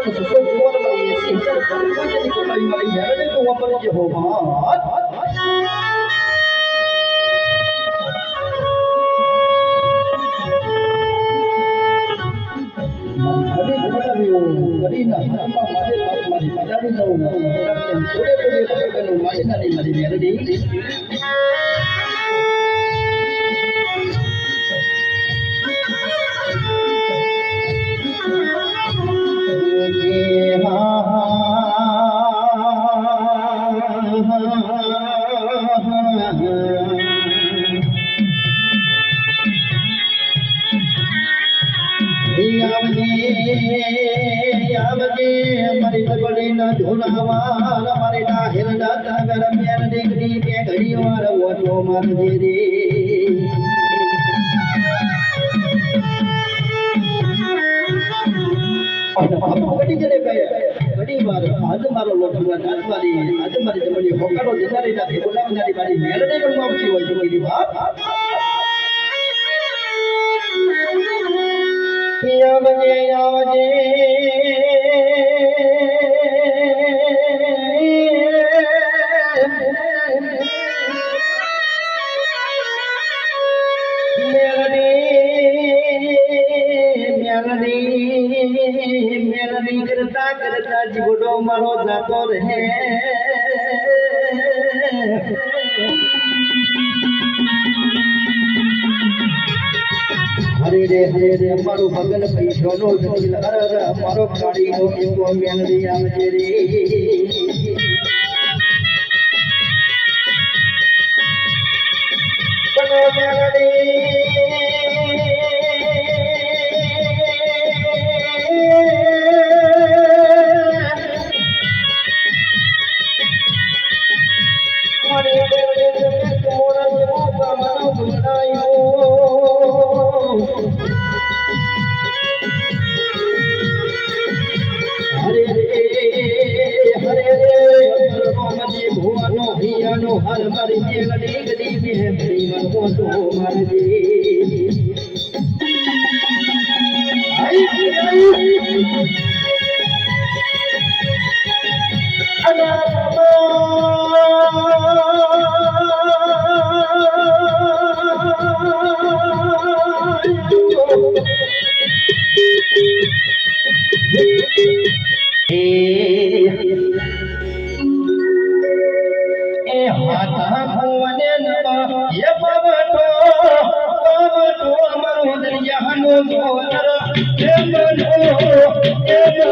ಒಬ್ಬರನ್ನು ಸುಸಜ್ಜುವನ ಮರೆಯಿಸಿ ಪೂಜನಿಗೂ ಮರಿಮರೆ ಎರಡಕ್ಕೂ ಒಬ್ಬನಿಗೆ ಹೋಮ ಮಾಡಿನಲ್ಲಿ ಮರಿ ಎರಡಿ મારી ઘટાડ્યો ઘડીના હાથમાં મારે થોડે થોડે પકડેલું મારી દીકરી કે ઘડી વાર ઓટો મારજે રે ઘડી જડે કહે ઘડી વાર આજ મારો લોટવા નાચવાની આજ મારી જમણી હોકારો મારી પણ આવતી હોય તો બાપ. કરતા કરતા જીવડો મારો જાતો રહે. હરે રે હરે રે મારો ભગન પૈસો નો મારો કાળી નો એકો મેલડી આવજે રે. હર મારી મેલડી ગડી મેં ભરી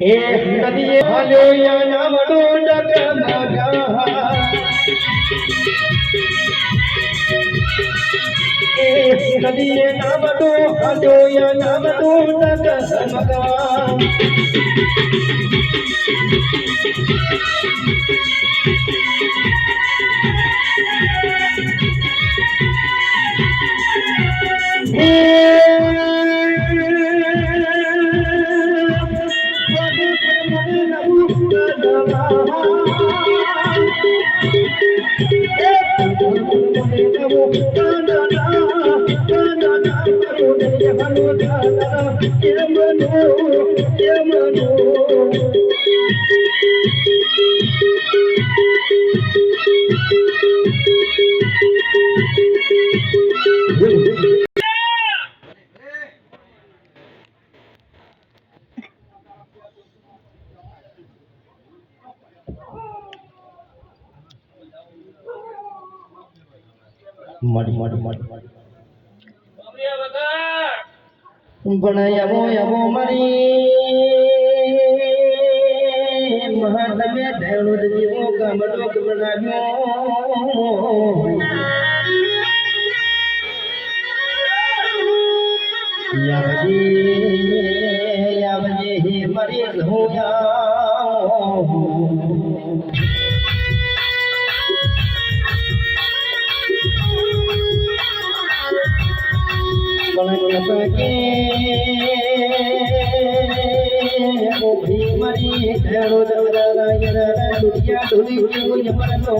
હે કદીએ હલ્યો નામ ડોંડ મગા કદીએ નામ ડો હલ્યો નામ ડોંડ મગા Yeah. ఏమను ఏమను ఏమను મળી મળી મળી. ભણાયવો યવો મરી. મહાત્મે ધેણો જીવો ગામડો બનાવ્યો યાવજે યાવજે હે મરી ધોયા મારી ધેડો દવરા યરા દુનિયા ઢોલી ઉડી યમન નો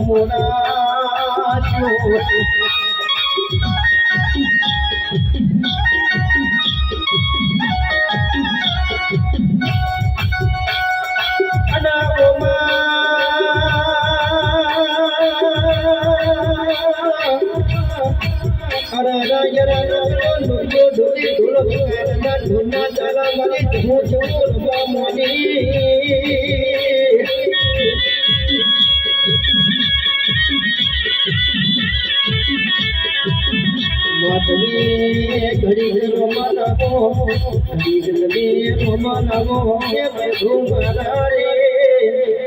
ઘડી ઘડી કે બધું મારા રે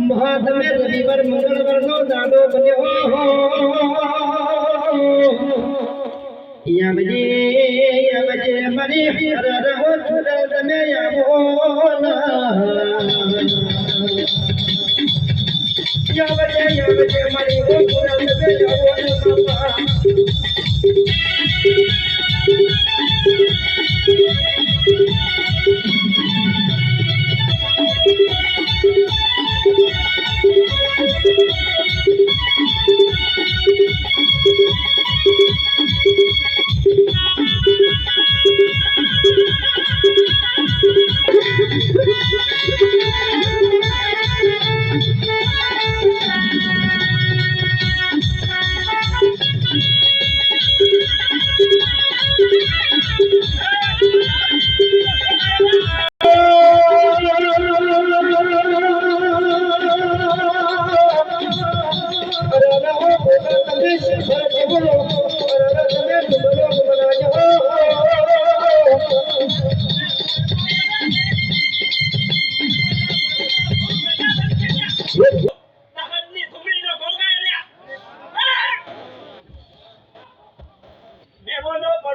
મહાત્મે રવિવાર મંગળવાર નો દાદો બન્યો યામજે યમજે મને હર રહો છુર તમે આવો ના you.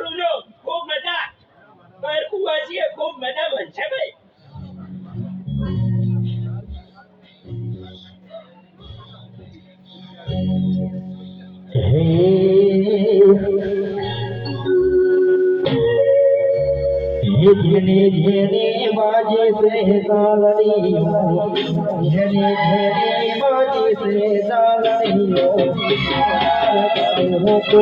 પડુલો ખૂબ મજા. પર કુવાસીએ ખૂબ મજા બનશે ભાઈ. જેને જેને બાજે સે તાલડી જેને જેને બાજે સે તાલડીઓ હો તો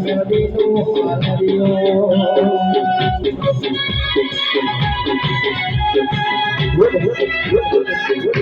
Thank you.